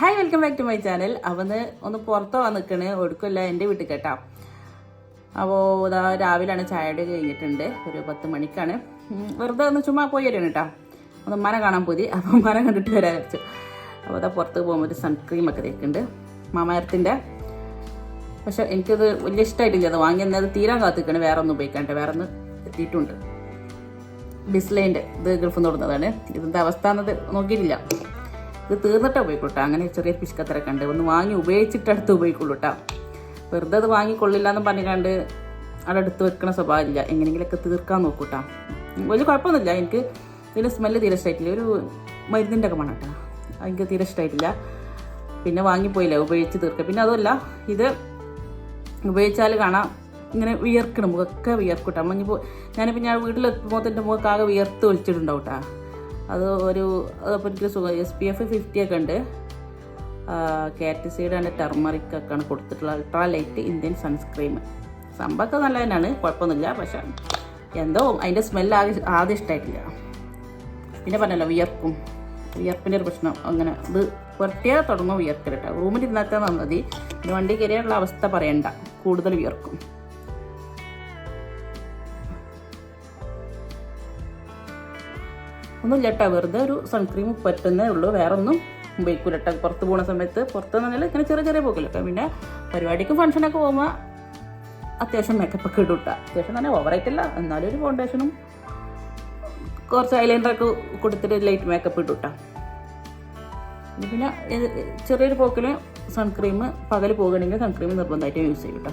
Hi welcome back to my channel. അവന്ന് ഒന്ന് പുറത്ത് വന്ന് നിൽക്കണ് ഒടുക്കില്ല എന്റെ വീട്ടിൽ കേട്ടാ. അപ്പോൾ ഇതാ രാവിലെയാണ് ചായയുടെ കഴിഞ്ഞിട്ടുണ്ട്. ഒരു പത്ത് മണിക്കാണ്. വെറുതെ ഒന്ന് ചുമ്മാ പോയി വരണം കേട്ടോ ഒന്ന് മന കാണാൻ പോയി. അപ്പോൾ മന കണ്ടിട്ട് വരാൻ വെച്ചു അപ്പോൾ അതാ പുറത്ത് പോകുമ്പോൾ ഒരു സൺക്രീം ഒക്കെ തേക്കുന്നുണ്ട് മാമാരത്തിന്റെ പക്ഷെ എനിക്കത് വലിയ ഇഷ്ടമായിട്ടില്ല അത് വാങ്ങി അത് തീരാൻ കാത്തിക്കണേ. വേറെ ഒന്നും ഉപയോഗിക്കാണ്ട്. വേറെ ഒന്ന് എത്തിയിട്ടുണ്ട്. ഡിസ്ലൈന്റെ ഇത് ഗൾഫ് നിന്ന് ഇതിന്റെ അവസ്ഥ എന്നത് നോക്കിയിട്ടില്ല. ഇത് തീർന്നിട്ടേ ഉപയോഗിക്കുള്ളൂ അങ്ങനെ ചെറിയ ഫിഷ് കത്തരൊക്കെ ഉണ്ട്. ഒന്ന് വാങ്ങി ഉപയോഗിച്ചിട്ട് അടുത്ത് ഉപയോഗിക്കുള്ളൂ കേട്ടോ വെറുതെ അത് വാങ്ങിക്കൊള്ളില്ല എന്ന് പറഞ്ഞാണ്ട് അവിടെ എടുത്ത് വെക്കണ സ്വഭാവമില്ല. എങ്ങനെയെങ്കിലുമൊക്കെ തീർക്കാൻ നോക്കൂട്ടാ. വലിയ കുഴപ്പമൊന്നുമില്ല. എനിക്ക് ഇതിന്റെ സ്മെല്ല് തീരെ ഇഷ്ടമായിട്ടില്ല. ഒരു മരുന്നിന്റെ ഒക്കെ മണം കേട്ടോ എനിക്ക് തീരെ ഇഷ്ടമായിട്ടില്ല. പിന്നെ വാങ്ങിപ്പോയില്ല. ഉപയോഗിച്ച് തീർക്കുക പിന്നെ അതുമല്ല ഇത് ഉപയോഗിച്ചാൽ കാണാം. ഇങ്ങനെ വിയർക്കണം. മുഖമൊക്കെ വിയർക്കൂട്ടാ മഞ്ഞിപ്പോൾ ഞാനിപ്പോൾ ഞാൻ വീട്ടിലെത്തുമ്പോൾ എന്റെ മുഖമൊക്കെ ആകെ വിയർത്ത് ഒഴിച്ചിട്ടുണ്ടാവും കേട്ടോ അത് ഒരു അപ്പോൾ സുഖം. എസ് പി എഫ് ഫിഫ്റ്റി ഒക്കെ ഉണ്ട്. കാറ്റിസൈഡ് ആൻഡ് ടെർമറിക് ഒക്കെയാണ് കൊടുത്തിട്ടുള്ള അൾട്രാ ലൈറ്റ് ഇന്ത്യൻ സൺസ്ക്രീം സംഭവമൊക്കെ നല്ല തന്നെയാണ് കുഴപ്പമൊന്നുമില്ല. പക്ഷേ എന്തോ അതിന്റെ സ്മെല്ല് ആകെ ആദ്യം ഇഷ്ടമായിട്ടില്ല പിന്നെ പറഞ്ഞല്ലോ വിയർക്കും വിയർപ്പിന്റെ ഒരു പ്രശ്നം. അങ്ങനെ ഇത് പുറത്തിയാൽ തുടങ്ങും വിയർക്കൽ കേട്ടോ. റൂമിൽ ഇരുന്നാക്കാൻ മതി. വണ്ടി കയറിയുള്ള അവസ്ഥ പറയണ്ട. കൂടുതൽ വിയർക്കും. ഒന്നുമില്ല കേട്ടോ. വെറുതെ ഒരു സൺക്രീം പറ്റുന്നേ ഉള്ളൂ. വേറെ ഒന്നും ഉപയോഗിക്കൂല കേട്ടോ. പുറത്ത് പോകുന്ന സമയത്ത് പുറത്ത് നല്ല ഇങ്ങനെ ചെറിയ ചെറിയ പോക്കില്ല പിന്നെ പരിപാടിക്കും ഫംഗ്ഷനൊക്കെ പോകുമ്പോൾ അത്യാവശ്യം മേക്കപ്പ് ഒക്കെ ഇടും കേട്ടോ. അത്യാവശ്യം തന്നെ ഓവറായിട്ടില്ല എന്നാലും ഒരു ഫൗണ്ടേഷനും കുറച്ച് ഐലൈനറൊക്കെ കൊടുത്തിട്ട് ലൈറ്റ് മേക്കപ്പ് ഇട്ടു കേട്ടോ. പിന്നെ ചെറിയൊരു പോക്കിൽ സൺക്രീം പകൽ പോകുകയാണെങ്കിൽ സൺക്രീം നിർബന്ധമായിട്ട് യൂസ് ചെയ്യും കേട്ടോ.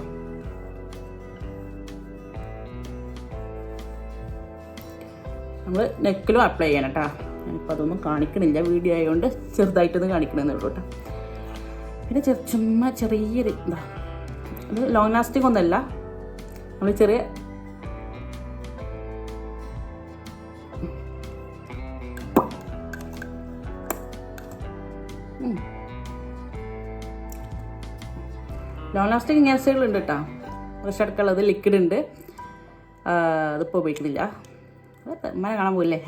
നമ്മൾ നെക്കിലും അപ്ലൈ ചെയ്യണം കേട്ടോ ഞാനിപ്പോൾ അതൊന്നും കാണിക്കണില്ല. വീഡിയോ ആയതുകൊണ്ട് ചെറുതായിട്ടൊന്ന് കാണിക്കണമെന്നേ ഉള്ളൂ കേട്ടോ പിന്നെ ചുമ്മാ ചെറിയൊരു എന്താ അത് ലോങ് ലാസ്റ്റിംഗ് ഒന്നല്ല. നമ്മൾ ചെറിയ ലോങ് ലാസ്റ്റിംഗ് ഗ്യാസുകളുണ്ട് കേട്ടോ ഫ്രഷ് അടക്കുള്ളത് ലിക്വിഡ് ഉണ്ട്. അതിപ്പോൾ ഉപയോഗിക്കുന്നില്ല. അമ്മനെ കാണാൻ പോയില്ലേ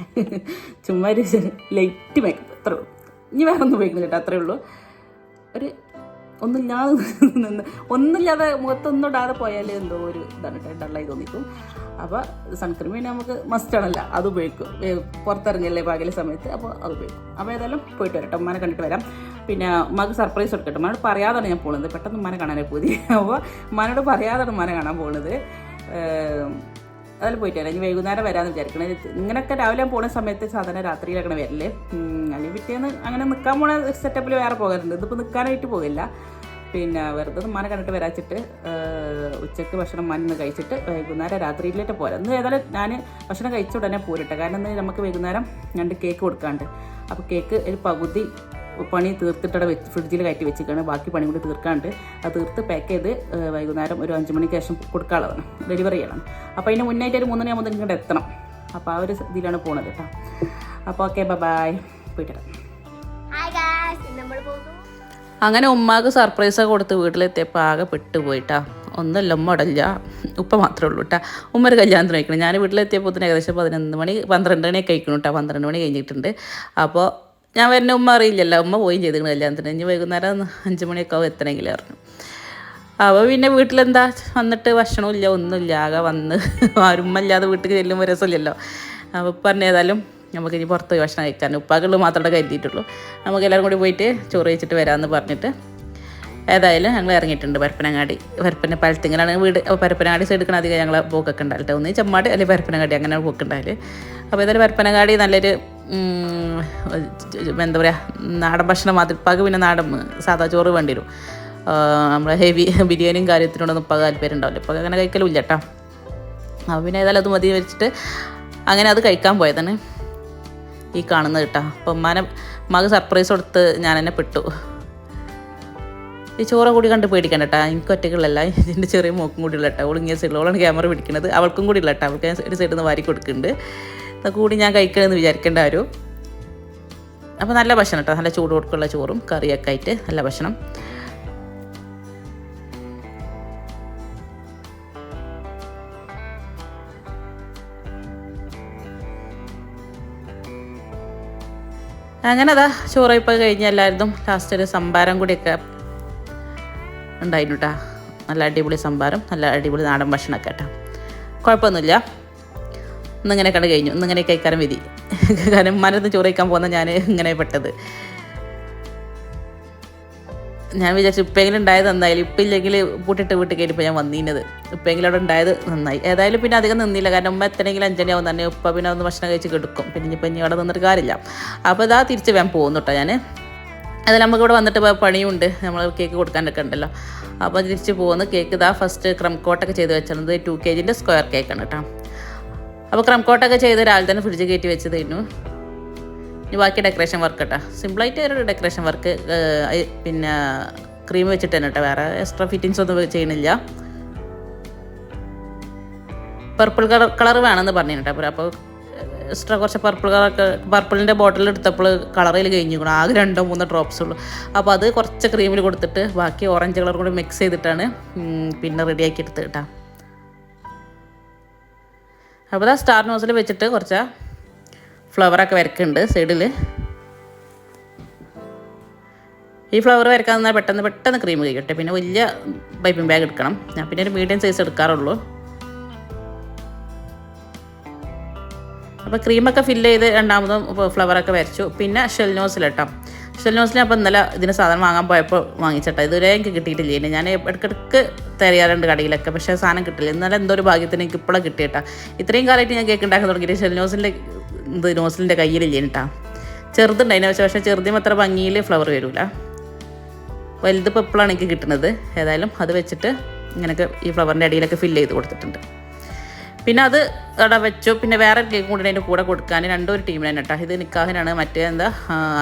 ചുമ്മാ ഒരു ലൈറ്റ് മേക്കപ്പ് അത്രേ ഉള്ളൂ. ഇനി വേറെ ഒന്നും ഉപയോഗിക്കുന്നില്ല കേട്ടോ അത്രേ ഉള്ളൂ. ഒരു ഒന്നില്ലാതെ നിന്ന് ഒന്നുമില്ലാതെ മുഖത്തൊന്നും ഇടാതെ പോയാൽ എന്തോ ഒരു ഇതാണ് ഡള്ളായി തോന്നിക്കും. അപ്പോൾ സൺക്രീം പിന്നെ നമുക്ക് മസ്റ്റ് ആണല്ല അത് ഉപയോഗിക്കും. പുറത്തിറങ്ങിയല്ലേ പകല സമയത്ത് അപ്പോൾ അത് ഉപയോഗിക്കും. അപ്പോൾ ഏതായാലും പോയിട്ട് വരട്ടെ ഉമ്മാനെ കണ്ടിട്ട് വരാം. പിന്നെ ഉമ്മക്ക് സർപ്രൈസ് കൊടുക്കട്ടെ ഉമ്മനോട് പറയാതാണ് ഞാൻ പോകുന്നത് പെട്ടെന്ന് ഉമ്മാനെ കാണാനേ പോയി അപ്പോൾ ഉമ്മാനോട് പറയാതാണ് ഉമ്മാനെ കാണാൻ പോകുന്നത് അതിൽ പോയിട്ട് വരാം ഇനി വൈകുന്നേരം വരാമെന്ന് വിചാരിക്കണേ. ഇങ്ങനെയൊക്കെ രാവിലെ പോകുന്ന സമയത്ത് സാധാരണ രാത്രിയിലൊക്കെ വരൽ. അല്ലെങ്കിൽ പിറ്റേന്ന് അങ്ങനെ നിൽക്കാൻ പോണ സെറ്റപ്പിൽ വേറെ പോകാറുണ്ട്. ഇതിപ്പോൾ നിൽക്കാനായിട്ട് പോകില്ല. പിന്നെ വെറുതെ ഉമ്മാനെ കണ്ടിട്ട് വരാച്ചിട്ട് ഉച്ചയ്ക്ക് ഭക്ഷണം മണ്ണ് കഴിച്ചിട്ട് വൈകുന്നേരം രാത്രിയിലേട്ട് പോരാ. ഇന്ന് ഏതായാലും ഞാൻ ഭക്ഷണം കഴിച്ച ഉടനെ പോരട്ടെ. കാരണം ഇന്ന് നമുക്ക് വൈകുന്നേരം രണ്ട് കേക്ക് കൊടുക്കാണ്ട് അപ്പോൾ കേക്ക് ഒരു പകുതി പണി തീർത്തിട്ടവിടെ വെച്ച് ഫ്രിഡ്ജിൽ കയറ്റി വെച്ചിരിക്കുകയാണ്. ബാക്കി പണി കൂടി തീർക്കാണ്ട് അത് തീർത്ത് പാക്ക് ചെയ്ത് വൈകുന്നേരം ഒരു അഞ്ച് മണിക്ക് ശേഷം കൊടുക്കാനുള്ളതാണ്. ഡെലിവറി ചെയ്യണം. അപ്പോൾ അതിന് മുന്നായിട്ട് ഒരു മൂന്ന് മണിയാകുമ്പോൾ ഇങ്ങോട്ട് എത്തണം. അപ്പോൾ ആ ഒരു ഇതിലാണ് പോണത് കേട്ടോ. അപ്പോൾ ഓക്കെ ബൈ പോയിട്ട് വരാം. ഹായ് ഗായ്സ് നമ്മൾ പോകുന്നു. അങ്ങനെ ഉമ്മാക്ക് സർപ്രൈസ് കൊടുത്ത് വീട്ടിലെത്തിയപ്പോൾ ആകെ പെട്ടുപോയിട്ടാ ഒന്നല്ല ഉമ്മ ഇടല്ല ഉപ്പ മാത്രമേ ഉള്ളൂ കേട്ടോ ഉമ്മ ഒരു കല്യാണത്തിന് കഴിക്കണം ഞാൻ വീട്ടിലെത്തിയപ്പോൾ തന്നെ ഏകദേശം പതിനൊന്ന് മണി പന്ത്രണ്ട് മണിയൊക്കെ കഴിക്കണം കേട്ടോ പന്ത്രണ്ട് മണി കഴിഞ്ഞിട്ടുണ്ട്. അപ്പോൾ ഞാൻ വരുന്ന ഉമ്മ അറിയില്ലല്ലോ. ഉമ്മ പോയി ചെയ്തിരുന്നു കല്യാണത്തിന്. ഇനി വൈകുന്നേരം അഞ്ച് മണിയൊക്കെ ആവും എത്തണമെങ്കിൽ പറഞ്ഞു. അപ്പോൾ പിന്നെ വീട്ടിലെന്താ? വന്നിട്ട് ഭക്ഷണവും ഇല്ല ഒന്നുമില്ല. ആകെ വന്ന് ആരുമ്മ ഇല്ലാതെ വീട്ടിൽ ചെല്ലുമ്പോൾ രസമില്ലല്ലോ. അപ്പോൾ പറഞ്ഞ ഏതായാലും നമുക്ക് ഇനി പുറത്ത് പോയി ഭക്ഷണം കഴിക്കാൻ ഉപ്പാക്കൾ മാത്രമേ കരുതിയിട്ടുള്ളൂ. നമുക്ക് എല്ലാവരും കൂടി പോയിട്ട് ചോറ് കഴിച്ചിട്ട് വരാമെന്ന് പറഞ്ഞിട്ട് ഏതായാലും ഞങ്ങൾ ഇറങ്ങിയിട്ടുണ്ട് പരപ്പനങ്ങാടി. പരപ്പന പഴത്തിങ്ങനാണ് വീട്. പരപ്പനങ്ങാടി സൈഡ് എടുക്കണ അധികം ഞങ്ങൾ പോക്കൊക്കെ ഉണ്ടായിട്ട് ഒന്ന് ചെമ്മാട് അല്ലെങ്കിൽ പരപ്പനങ്ങാടി അങ്ങനെ പോക്കുണ്ടായാൽ അപ്പോൾ ഏതായാലും പരപ്പനങ്ങാടി നല്ലൊരു എന്താ പറയുക നാടൻ ഭക്ഷണം മാത്രം ഉപ്പാക്ക് പിന്നെ നാടൻ സാധാ ചോറ് വേണ്ടി വരും. നമ്മളെ ഹെവി ബിരിയാണിയും കാര്യത്തിനോടൊന്നും ഉപ്പാക്ക് താല്പര്യം ഉണ്ടാവില്ല ഉപ്പാക്ക് അങ്ങനെ കഴിക്കലും ഇല്ല കേട്ടോ അപ്പോൾ പിന്നെ ഏതായാലും അത് മതി വെച്ചിട്ട് അങ്ങനെ അത് കഴിക്കാൻ പോയതാണ്. ഈ കാണുന്നത് കേട്ടോ അപ്പം ഉമ്മാനെ മകൾ സർപ്രൈസ് കൊടുത്ത് ഞാൻ എന്നെ പെട്ടു. ഈ ചോറ് കൂടി കണ്ട് പേടിക്കണ്ട കേട്ടോ എനിക്ക് ഒറ്റകളല്ല ഇതിന്റെ ചെറിയ മോക്കും കൂടി ഉള്ള കേട്ടോ ഒളിങ്ങിയ സൈഡിലോളാണ് ക്യാമറ പിടിക്കുന്നത് അവൾക്കും കൂടി ഉള്ള കേട്ടോ അവൾക്ക് ഒരു സൈഡിൽ നിന്ന് വാരി കൊടുക്കുന്നുണ്ട് അത് കൂടി ഞാൻ കഴിക്കണമെന്ന് വിചാരിക്കേണ്ട ഒരു അപ്പോൾ നല്ല ഭക്ഷണം കേട്ടോ നല്ല ചൂട് കൊടുക്കുള്ള ചോറും കറിയൊക്കെ ആയിട്ട് നല്ല ഭക്ഷണം. അങ്ങനെ അതാ ചോറ് ഇപ്പോൾ കഴിഞ്ഞ് എല്ലാവരും ലാസ്റ്റ് ഒരു സംഭാരം കൂടിയൊക്കെ ഉണ്ടായിരുന്നു കേട്ടോ നല്ല അടിപൊളി സംഭാരം നല്ല അടിപൊളി നാടൻ ഭക്ഷണമൊക്കെ കേട്ടോ കുഴപ്പമൊന്നുമില്ല. ഇന്നിങ്ങനെ കണ്ട് കഴിഞ്ഞു. ഇന്നിങ്ങനെ കഴിക്കാനും വിധി. കാരണം മനസ്സ് ചോറ് കഴിക്കാൻ പോകുന്ന ഞാൻ ഇങ്ങനെ പെട്ടത്. ഞാൻ വിചാരിച്ചു ഇപ്പെങ്കിലും ഉണ്ടായത് നന്നായാലും ഇപ്പം ഇല്ലെങ്കിൽ പൂട്ടിട്ട് വീട്ടിൽ കയറ്റിപ്പോൾ ഞാൻ വന്നിരുന്നത് ഇപ്പെങ്കിലും അവിടെ ഉണ്ടായത് നന്നായി. ഏതായാലും പിന്നെ അധികം നിന്നില്ല. കാരണം ഉമ്മ എത്തണമെങ്കിൽ അഞ്ചണി ആവും തന്നെ. ഉപ്പ പിന്നെ ഒന്ന് ഭക്ഷണം കഴിച്ച് കിടക്കും. പിന്നെ ഇനിയിപ്പോൾ ഇനി അവിടെ നിന്നിട്ട് കാര്യമില്ല. അപ്പോൾ ഇതാ തിരിച്ച് വേൻ പോകുന്നു കേട്ടോ ഞാൻ അതിൽ നമുക്ക് ഇവിടെ വന്നിട്ട് പണിയുണ്ട്. നമ്മൾ കേക്ക് കൊടുക്കാനൊക്കെ ഉണ്ടല്ലോ. അപ്പോൾ തിരിച്ച് പോകുന്നു കേക്ക് ഇതാ ഫസ്റ്റ് ക്രം കോട്ടൊക്കെ ചെയ്ത് വെച്ചിരുന്നത് ടു കെ ജിന്റെ സ്ക്വയർ കേക്കാണ് കേട്ടോ അപ്പോൾ ക്രം കോട്ടൊക്കെ ചെയ്ത് രാവിലെ തന്നെ ഫ്രിഡ്ജ് കയറ്റി വെച്ച് തരുന്നു ഇനി ബാക്കി ഡെക്കറേഷൻ വർക്ക് കേട്ടോ സിമ്പിളായിട്ട് ഒരു ഡെക്കറേഷൻ വർക്ക് പിന്നെ ക്രീം വെച്ചിട്ട് തന്നെ കേട്ടോ വേറെ എക്സ്ട്രാ ഫിറ്റിങ്സ് ഒന്നും ചെയ്യണില്ല. പർപ്പിൾ കളർ കളർ വേണമെന്ന് പറഞ്ഞു കേട്ടോ അപ്പോൾ എക്സ്ട്രാ കുറച്ച് പർപ്പിൾ കളറൊക്കെ പർപ്പിളിന്റെ ബോട്ടിൽ എടുത്തപ്പോൾ കളറിൽ കഴിഞ്ഞു കൂടെ ആകെ രണ്ടോ മൂന്നോ ഡ്രോപ്സ് ഉള്ളൂ. അപ്പോൾ അത് കുറച്ച് ക്രീമിൽ കൊടുത്തിട്ട് ബാക്കി ഓറഞ്ച് കളർ കൂടി മിക്സ് ചെയ്തിട്ടാണ് പിന്നെ റെഡിയാക്കി എടുത്ത് കേട്ടോ അപ്പോൾ ആ സ്റ്റാർ നോസിൽ വെച്ചിട്ട് കുറച്ച് ഫ്ലവറൊക്കെ വരക്കുന്നുണ്ട് സൈഡിൽ ഈ ഫ്ലവർ വരക്കാൻ പെട്ടെന്ന് പെട്ടെന്ന് ക്രീം കഴിക്കട്ടെ. പിന്നെ വലിയ പൈപ്പിംഗ് ബാഗ് എടുക്കണം. ഞാൻ പിന്നെ ഒരു മീഡിയം സൈസ് എടുക്കാറുള്ളൂ. അപ്പോൾ ക്രീമൊക്കെ ഫില്ല് ചെയ്ത് രണ്ടാമതും ഫ്ലവറൊക്കെ വരച്ചു. പിന്നെ ഷെൽ ഷെൽനോസിനെ അപ്പോൾ ഇന്നലെ ഇതിന് സാധനം വാങ്ങാൻ പോയപ്പോൾ വാങ്ങിച്ചിട്ടാ. ഇതുവരെ എനിക്ക് കിട്ടിയിട്ടില്ല. ഞാൻ ഇടയ്ക്കിടയ്ക്ക് തിരയാറുണ്ട് കടയിലൊക്കെ പക്ഷേ സാധനം കിട്ടില്ല. ഇന്നലെ എന്തോ ഒരു ഭാഗ്യത്തിന് എനിക്ക് ഇപ്പോഴാണ് കിട്ടിയിട്ടാ. ഇത്രയും കാലമായിട്ട് ഞാൻ കേക്ക് ഉണ്ടാക്കാൻ തുടങ്ങിയിട്ട് ഷെൽനോസിന്റെ ഇത് നോസിലിന്റെ കയ്യിലില്ല കേട്ടാ ചെറുതുണ്ടായിരുന്നു പക്ഷേ പക്ഷേ ചെറുതും അത്ര ഭംഗിയിൽ ഫ്ലവർ വരില്ല വലുതിപ്പോൾ എപ്പോഴാണ് എനിക്ക് കിട്ടുന്നത് ഏതായാലും അത് വെച്ചിട്ട് ഇങ്ങനെയൊക്കെ ഈ ഫ്ലവറിന്റെ അടിയിലൊക്കെ ഫില്ല് ചെയ്ത് കൊടുത്തിട്ടുണ്ട്. പിന്നെ അത് അവിടെ വെച്ചു. പിന്നെ വേറെ കേക്ക് കൂടി അതിന്റെ കൂടെ കൊടുക്കാൻ. രണ്ടും ഒരു ടീമിന് കേട്ടോ ഇത് നിക്കാഹിനാണ് മറ്റേ എന്താ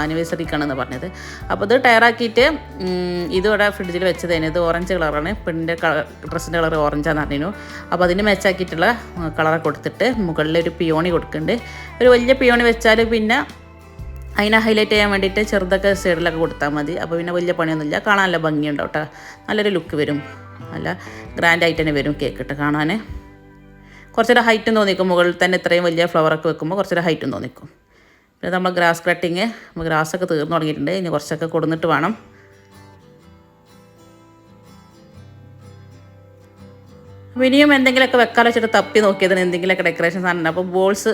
ആനിവേഴ്സറിക്കാണെന്ന് പറഞ്ഞത്. അപ്പോൾ ഇത് ടയറാക്കിയിട്ട് ഇത് ഇവിടെ ഫ്രിഡ്ജിൽ വെച്ചതേന് ഇത് ഓറഞ്ച് കളറാണ് പെണ്ണിന്റെ കളർ ഡ്രസ്സിന്റെ കളർ ഓറഞ്ചാന്ന് പറഞ്ഞു അപ്പോൾ അതിന് മെച്ചാക്കിയിട്ടുള്ള കളറൊക്കെ കൊടുത്തിട്ട് മുകളിൽ ഒരു പിയോണി കൊടുക്കുന്നുണ്ട്. ഒരു വലിയ പിയോണി വെച്ചാൽ പിന്നെ അതിനെ ഹൈലൈറ്റ് ചെയ്യാൻ വേണ്ടിയിട്ട് ചെറുതൊക്കെ സൈഡിലൊക്കെ കൊടുത്താൽ മതി. അപ്പോൾ പിന്നെ വലിയ പണിയൊന്നുമില്ല. കാണാൻ നല്ല ഭംഗിയുണ്ടാവും കേട്ടോ നല്ലൊരു ലുക്ക് വരും. നല്ല ഗ്രാൻഡ് ആയിട്ട് തന്നെ വരും കേക്ക് ഇട്ട് കാണാൻ കുറച്ചൊരു ഹൈറ്റും തോന്നിക്കും. മുകളിൽ തന്നെ ഇത്രയും വലിയ ഫ്ലവറൊക്കെ വെക്കുമ്പോൾ കുറച്ചൊരു ഹൈറ്റും തോന്നിക്കും. പിന്നെ നമ്മൾ ഗ്രാസ് കട്ടിങ് ഗ്രാസൊക്കെ തീർന്നു തുടങ്ങിയിട്ടുണ്ട്. ഇനി കുറച്ചൊക്കെ കൊടുന്നിട്ട് വേണം. ഇനിയും എന്തെങ്കിലുമൊക്കെ വെക്കാൻ വെച്ചിട്ട് തപ്പി നോക്കിയതിന് എന്തെങ്കിലുമൊക്കെ ഡെക്കറേഷൻ സാധനം അപ്പോൾ ബോൾസ്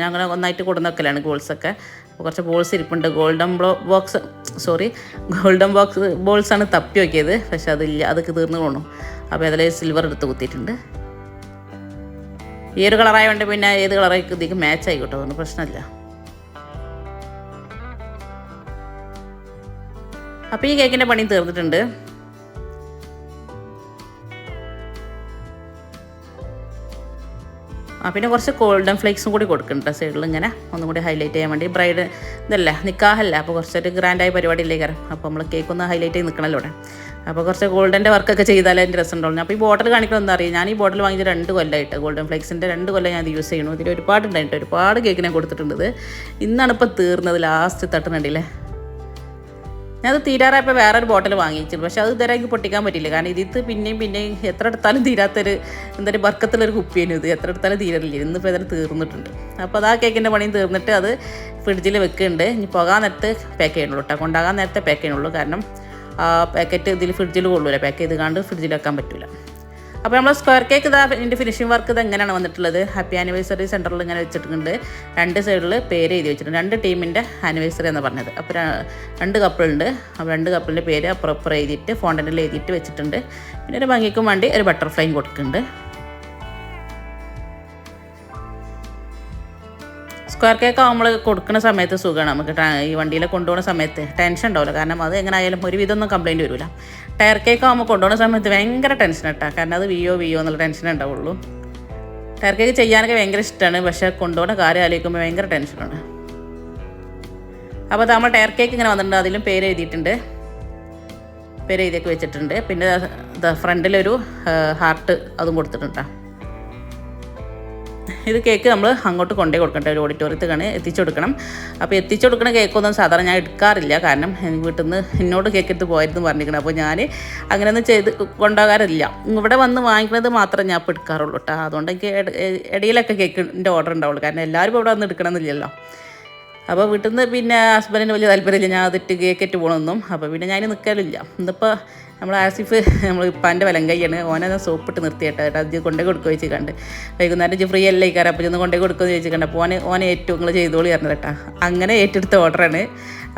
ഞങ്ങൾ ഒന്നായിട്ട് കൊടുന്ന് വെക്കലാണ് ബോൾസൊക്കെ അപ്പോൾ കുറച്ച് ബോൾസ് ഇരിപ്പുണ്ട്. Golden blow box sorry golden box ബോൾസാണ് തപ്പി നോക്കിയത്. പക്ഷെ അതില്ല അതൊക്കെ തീർന്നു പോകണം അപ്പോൾ അതിൽ സിൽവർ എടുത്ത് കുത്തിയിട്ടുണ്ട്. ഈ ഒരു കളറായതുകൊണ്ട് പിന്നെ ഏത് കളറായി ഇതിക്ക് മാച്ച് കേട്ടോ? അതുകൊണ്ട് പ്രശ്നമില്ല. അപ്പോൾ ഈ കേക്കിന്റെ പണി തീർന്നിട്ടുണ്ട്. ആ പിന്നെ കുറച്ച് ഗോൾഡൻ ഫ്ലേക്സും കൂടി കൊടുക്കുന്നുണ്ട് സൈഡിൽ ഇങ്ങനെ. ഒന്നും കൂടി ഹൈലൈറ്റ് ചെയ്യാൻ വേണ്ടി. ബ്രൈഡ് ഇതല്ല നിക്കാഹല്ല അപ്പോൾ കുറച്ചൊരു ഗ്രാൻഡായ പരിപാടിയില്ലേ കാരണം അപ്പോൾ നമ്മൾ കേക്ക് ഒന്ന് ഹൈലൈറ്റ് ചെയ്ത് നിൽക്കണമല്ലോ ഇവിടെ. അപ്പോൾ കുറച്ച് ഗോൾഡന്റെ വർക്കൊക്കെ ചെയ്താലേ അതിന്റെ രസം ഉണ്ടാവും അപ്പോൾ ഈ ബോട്ടിൽ കാണിക്കണം എന്താ അറിയാം? ഞാൻ ഈ ബോട്ടിൽ വാങ്ങിച്ച രണ്ട് കൊല്ലമായിട്ട് ഗോൾഡൻ ഫ്ലേക്സിന്റെ രണ്ട് കൊല്ലം ഞാൻ യൂസ് ചെയ്യണു ഇതിൽ ഒരുപാട് ഉണ്ടായിട്ട് ഒരുപാട് കേക്ക് ഞാൻ കൊടുത്തിട്ടുണ്ട്. ഇന്നാണ് ഇപ്പോൾ തീർന്നത് ലാസ്റ്റ് തട്ടുന്നുണ്ടല്ലേ ഞാനത് തീരാറായപ്പോൾ വേറൊരു ബോട്ടിൽ വാങ്ങിച്ചു പക്ഷേ അത് ഇതുവരെ എനിക്ക് പൊട്ടിക്കാൻ പറ്റില്ല കാരണം ഇതിത്ത് പിന്നെയും പിന്നെയും എത്ര എടുത്താലും തീരാത്തൊരു എന്തൊരു വർക്കത്തിലൊരു കുപ്പിയാണ് ഇത്. എത്ര എടുത്താലും തീരലില്ല. ഇന്നിപ്പോൾ ഇതിൽ തീർന്നിട്ടുണ്ട്. അപ്പോൾ അത് ആ കേക്കിന്റെ പണിയും തീർന്നിട്ട് അത് ഫ്രിഡ്ജിൽ വെക്കുന്നുണ്ട്. ഇനി പോകാൻ നേരത്ത് പാക്ക് ചെയ്യണുള്ളൂ കേട്ടോ കൊണ്ടാകാൻ നേരത്തെ പാക്ക് ചെയ്യണുള്ളൂ. കാരണം പാക്കറ്റ് ഇതിൽ ഫ്രിഡ്ജിൽ കൊള്ളൂല. പാക്ക് ചെയ്ത് കണ്ട് ഫ്രിഡ്ജിൽ വെക്കാൻ പറ്റില്ല അപ്പോൾ നമ്മൾ സ്ക്വയർ കേക്ക് ഇതാ ഇതിന്റെ ഫിനിഷിംഗ് വർക്ക് ഇത് എങ്ങനെയാണ് വന്നിട്ടുള്ളത്? ഹാപ്പി ആനിവേഴ്സറി സെന്ററിൽ ഇങ്ങനെ വെച്ചിട്ടുണ്ട്. രണ്ട് സൈഡിൽ പേര് എഴുതി വെച്ചിട്ടുണ്ട്. രണ്ട് ടീമിന്റെ ആനിവേഴ്സറി എന്ന് പറഞ്ഞത്. അപ്പോൾ രണ്ട് കപ്പിളുണ്ട് അപ്പോൾ രണ്ട് കപ്പിളിന്റെ പേര് അപ്പുറപ്പുറം അപ്പുറം എഴുതിയിട്ട് ഫോണ്ടനിൽ എഴുതിയിട്ട് വെച്ചിട്ടുണ്ട്. പിന്നെ ഒരു ഭംഗിക്കും വേണ്ടി ഒരു ബട്ടർഫ്ലൈയും കൊടുക്കുന്നുണ്ട്. സ്ക്വയർ കേക്ക് നമ്മൾ കൊടുക്കുന്ന സമയത്ത് സുഖമാണ്. നമുക്ക് ഈ വണ്ടിയിൽ കൊണ്ടുപോകുന്ന സമയത്ത് ടെൻഷൻ ഉണ്ടാവില്ല. കാരണം അത് എങ്ങനെ ആയാലും ഒരു വിധമൊന്നും കംപ്ലയിന്റ് വരില്ല ടയർ കേക്ക് ആകുമ്പോൾ കൊണ്ടുപോകുന്ന സമയത്ത് ഭയങ്കര ടെൻഷൻ ഇട്ടാ കാരണം അത് വിയോ വിയോ എന്നുള്ള ടെൻഷൻ ഉണ്ടാവുള്ളൂ. ടയർ കേക്ക് ചെയ്യാനൊക്കെ ഭയങ്കര ഇഷ്ടമാണ് പക്ഷേ കൊണ്ടുപോകുന്ന കാര്യം ആലോചിക്കുമ്പോൾ ഭയങ്കര ടെൻഷനാണ് അപ്പോൾ നമ്മൾ ടയർ കേക്ക് ഇങ്ങനെ വന്നിട്ടുണ്ട്. അതിലും പേര് എഴുതിയിട്ടുണ്ട്. പേര് എഴുതിയൊക്കെ വെച്ചിട്ടുണ്ട്. പിന്നെ ഫ്രണ്ടിലൊരു ഹാർട്ട് അതും കൊടുത്തിട്ടുണ്ട് ട്ടോ. ഇത് കേക്ക് നമ്മൾ അങ്ങോട്ട് കൊണ്ടേ കൊടുക്കട്ടെ ഒരു ഓഡിറ്റോറിയത്തിലാണ് എത്തിച്ചു കൊടുക്കണം. അപ്പോൾ എത്തിച്ചു കൊടുക്കുന്ന കേക്കൊന്നും സാധാരണ ഞാൻ എടുക്കാറില്ല. കാരണം വീട്ടിൽ നിന്ന് എന്നോട് കേക്ക് എടുത്ത് പോയിരുന്നു പറഞ്ഞിരിക്കണം. അപ്പോൾ ഞാൻ അങ്ങനെയൊന്നും ചെയ്ത് കൊണ്ടുപോകാറില്ല. ഇവിടെ വന്ന് വാങ്ങിക്കുന്നത് മാത്രമേ ഞാൻ ഇപ്പോൾ എടുക്കാറുള്ളൂ കേട്ടോ അതുകൊണ്ട് എനിക്ക് ഇടയിലൊക്കെ കേക്കിന്റെ ഓർഡർ ഉണ്ടാവുള്ളൂ. കാരണം എല്ലാവരും ഇവിടെ വന്ന് എടുക്കണമെന്നില്ലല്ലോ. അപ്പോൾ വീട്ടിൽ നിന്ന് പിന്നെ ഹസ്ബൻഡിന് വലിയ താല്പര്യമില്ല. ഞാൻ അതിട്ട് കേക്കറ്റ് പോകണമെന്നും അപ്പോൾ പിന്നെ ഞാൻ നിൽക്കലില്ല ഇന്നിപ്പോൾ നമ്മൾ ആസിഫ് നമ്മൾ ഇപ്പാന്റെ വലം കൈയാണ് ഓനെ സോപ്പിട്ട് നിർത്തിയിട്ടാ കേട്ടോ. അത് കൊണ്ടേ കൊടുക്കുക വെച്ച് കണ്ട്. വൈകുന്നേരം ഫ്രീ അല്ലേ കാരണം അപ്പോൾ ചെന്ന് കൊണ്ടേ കൊടുക്കുമെന്ന് ചോദിച്ചു കണ്ട്. അപ്പോൾ ഓനെ ഓനെ ഏറ്റവും നിങ്ങൾ ചെയ്തോളി പറഞ്ഞത് കേട്ടോ. അങ്ങനെ ഏറ്റെടുത്ത ഓർഡറാണ്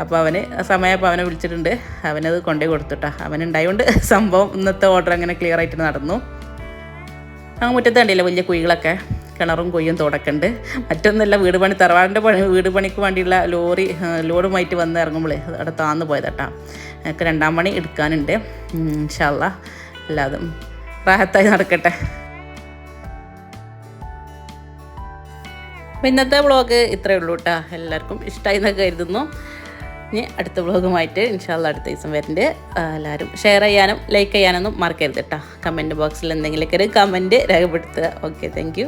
അപ്പോൾ അവന് സമയപ്പോൾ അവനെ വിളിച്ചിട്ടുണ്ട്. അവനത് കൊണ്ടേ കൊടുത്തുട്ടാ അവനുണ്ടായതുകൊണ്ട് സംഭവം ഇന്നത്തെ ഓർഡർ അങ്ങനെ ക്ലിയർ ആയിട്ട് നടന്നു. അങ്ങ് മുറ്റത്ത് കണ്ടില്ല വലിയ കുഴികളൊക്കെ? കിണറും കൊയ്യും തുടക്കുന്നുണ്ട് മറ്റൊന്നല്ല വീട് പണി തറവാടിന്റെ പണി വീട് പണിക്ക് വേണ്ടിയുള്ള ലോറി ലോഡുമായിട്ട് വന്ന് ഇറങ്ങുമ്പോഴേ അത് അവിടെ താന്ന് പോയതാട്ടാ. എനിക്ക് രണ്ടാം പണി എടുക്കാനുണ്ട്. ഇൻഷല്ല എല്ലാതും റാഹത്തായി നടക്കട്ടെ. അപ്പം ഇന്നത്തെ വ്ളോഗ് ഇത്രയേ ഉള്ളൂ കേട്ടോ എല്ലാവർക്കും ഇഷ്ടമായി എന്നൊക്കെ കരുതുന്നു. ഇനി അടുത്ത വ്ളോഗുമായിട്ട് ഇൻഷാല്ല അടുത്ത ദിവസം വരുന്നുണ്ട് എല്ലാവരും ഷെയർ ചെയ്യാനും ലൈക്ക് ചെയ്യാനൊന്നും മറക്കരുത് കേട്ടോ കമന്റ് ബോക്സിൽ എന്തെങ്കിലുമൊക്കെ ഒരു കമന്റ് രേഖപ്പെടുത്തുക. Okay thank